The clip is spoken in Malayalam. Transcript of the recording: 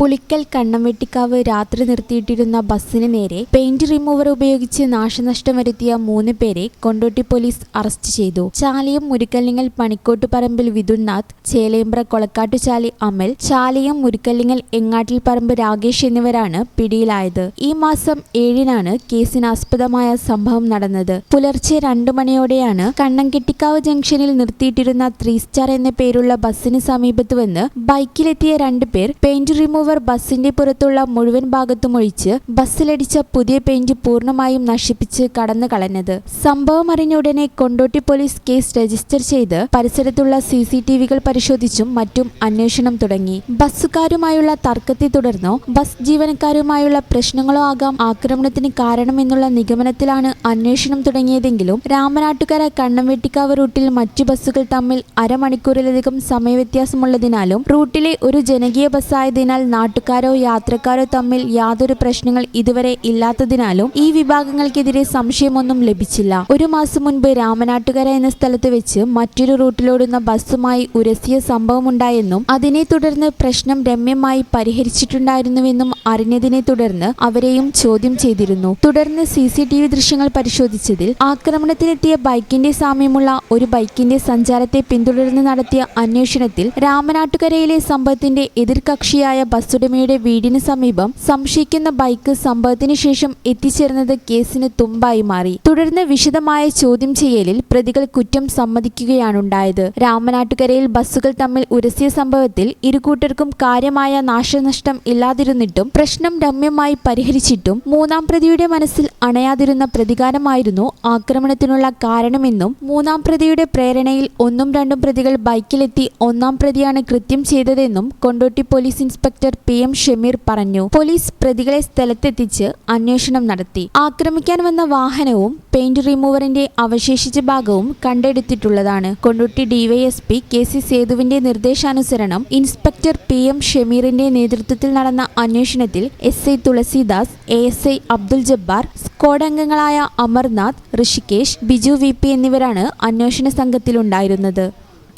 പുളിക്കൽ കണ്ണംവെട്ടിക്കാവ് രാത്രി നിർത്തിയിട്ടിരുന്ന ബസ്സിന് നേരെ പെയിന്റ് റിമൂവർ ഉപയോഗിച്ച് നാശനഷ്ടം വരുത്തിയ മൂന്ന് പേരെ കൊണ്ടോട്ടി പോലീസ് അറസ്റ്റ് ചെയ്തു. ചാലിയം മുരുക്കല്ലിങ്ങൽ പണിക്കോട്ടുപറമ്പിൽ വിതുനാഥ് ചേലേമ്പ്ര കൊളക്കാട്ടുചാലി അമൽ ചാലിയം മുരുക്കല്ലിങ്ങൽ എങ്ങാട്ടിൽ പറമ്പ് രാകേഷ് എന്നിവരാണ് പിടിയിലായത്. ഈ മാസം ഏഴിനാണ് കേസിനാസ്പദമായ സംഭവം നടന്നത്. പുലർച്ചെ രണ്ടു മണിയോടെയാണ് കണ്ണംകെട്ടിക്കാവ് ജംഗ്ഷനിൽ നിർത്തിയിട്ടിരുന്ന ത്രീ സ്റ്റാർ എന്ന പേരുള്ള ബസ്സിന് സമീപത്ത് വന്ന് ബൈക്കിലെത്തിയ രണ്ടുപേർ പെയിന്റ് റിമൂവർ ബസ്സിന്റെ പുറത്തുള്ള മുഴുവൻ ഭാഗത്തും ഒഴിച്ച് ബസ്സിലടിച്ച പുതിയ പെയിന്റ് പൂർണമായും നശിപ്പിച്ച് കടന്നു കളഞ്ഞത്. സംഭവം അറിഞ്ഞ ഉടനെ കൊണ്ടോട്ടി പോലീസ് കേസ് രജിസ്റ്റർ ചെയ്ത് പരിസരത്തുള്ള സി സി ടി വികൾ പരിശോധിച്ചും മറ്റും അന്വേഷണം തുടങ്ങി. ബസ്സുകാരുമായുള്ള തർക്കത്തെ തുടർന്നോ ബസ് ജീവനക്കാരുമായുള്ള പ്രശ്നങ്ങളോ ആകാം ആക്രമണത്തിന് കാരണമെന്നുള്ള നിഗമനത്തിലാണ് അന്വേഷണം തുടങ്ങിയതെങ്കിലും രാമനാട്ടുകര കണ്ണംവെട്ടിക്കാവ് റൂട്ടിൽ മറ്റു ബസ്സുകൾ തമ്മിൽ അരമണിക്കൂറിലധികം സമയവ്യത്യാസമുള്ളതിനാലും റൂട്ടിലെ ഒരു ജനകീയ ബസ്സായതിനാൽ നാട്ടുകാരോ യാത്രക്കാരോ തമ്മിൽ യാതൊരു പ്രശ്നങ്ങൾ ഇതുവരെ ഇല്ലാത്തതിനാലും ഈ വിഭാഗങ്ങൾക്കെതിരെ സംശയമൊന്നും ലഭിച്ചില്ല. ഒരു മാസം മുൻപ് രാമനാട്ടുകര എന്ന സ്ഥലത്ത് വെച്ച് മറ്റൊരു റൂട്ടിലോടുന്ന ബസ്സുമായി ഉരസിയ സംഭവമുണ്ടായെന്നും അതിനെ തുടർന്ന് പ്രശ്നം രമ്യമായി പരിഹരിച്ചിട്ടുണ്ടായിരുന്നുവെന്നും അറിഞ്ഞതിനെ തുടർന്ന് അവരെയും ചോദ്യം ചെയ്തിരുന്നു. തുടർന്ന് സി സി ടി വി ദൃശ്യങ്ങൾ പരിശോധിച്ചതിൽ ആക്രമണത്തിനെത്തിയ ബൈക്കിന്റെ സാമ്യമുള്ള ഒരു ബൈക്കിന്റെ സഞ്ചാരത്തെ പിന്തുടർന്ന് നടത്തിയ അന്വേഷണത്തിൽ രാമനാട്ടുകരയിലെ സംഭവത്തിന്റെ എതിർകക്ഷിയായ ബസ്സുടമയുടെ വീടിന് സമീപം സംശയിക്കുന്ന ബൈക്ക് സംഭവത്തിന് ശേഷം എത്തിച്ചേർന്നത് കേസിന് തുമ്പായി മാറി. തുടർന്ന് വിശദമായ ചോദ്യം ചെയ്യലിൽ പ്രതികൾ കുറ്റം സമ്മതിക്കുകയാണുണ്ടായത്. രാമനാട്ടുകരയിൽ ബസ്സുകൾ തമ്മിൽ ഉരസിയ സംഭവത്തിൽ ഇരുകൂട്ടർക്കും കാര്യമായ നാശനഷ്ടം ഇല്ലാതിരുന്നിട്ടും പ്രശ്നം രമ്യമായി പരിഹരിച്ചിട്ടും മൂന്നാം പ്രതിയുടെ മനസ്സിൽ അണയാതിരുന്ന പ്രതികാരമായിരുന്നു ആക്രമണത്തിനുള്ള കാരണമെന്നും മൂന്നാം പ്രതിയുടെ പ്രേരണയിൽ ഒന്നും രണ്ടും പ്രതികൾ ബൈക്കിലെത്തി ഒന്നാം പ്രതിയാണ് കൃത്യം ചെയ്തതെന്നും Kondotty police inspector P M Shameer പറഞ്ഞു. പോലീസ് പ്രതികളെ സ്ഥലത്തെത്തിച്ച് അന്വേഷണം നടത്തി. ആക്രമിക്കാൻ വന്ന വാഹനവും പെയിന്റ് റിമൂവറിന്റെ അവശേഷിച്ച ഭാഗവും കണ്ടെടുത്തിട്ടുള്ളതാണ്. കൊണ്ടോട്ടി ഡിവൈഎസ്പി കെ സി സേതുവിന്റെ നിർദ്ദേശാനുസരണം ഇൻസ്പെക്ടർ പി എം ഷമീറിന്റെ നേതൃത്വത്തിൽ നടന്ന അന്വേഷണത്തിൽ S I Thulasidas A S I Abdul Jabbar squad അംഗങ്ങളായ അമർനാഥ് ഋഷികേശ് ബിജു വി പി എന്നിവരാണ് അന്വേഷണ സംഘത്തിലുണ്ടായിരുന്നത്.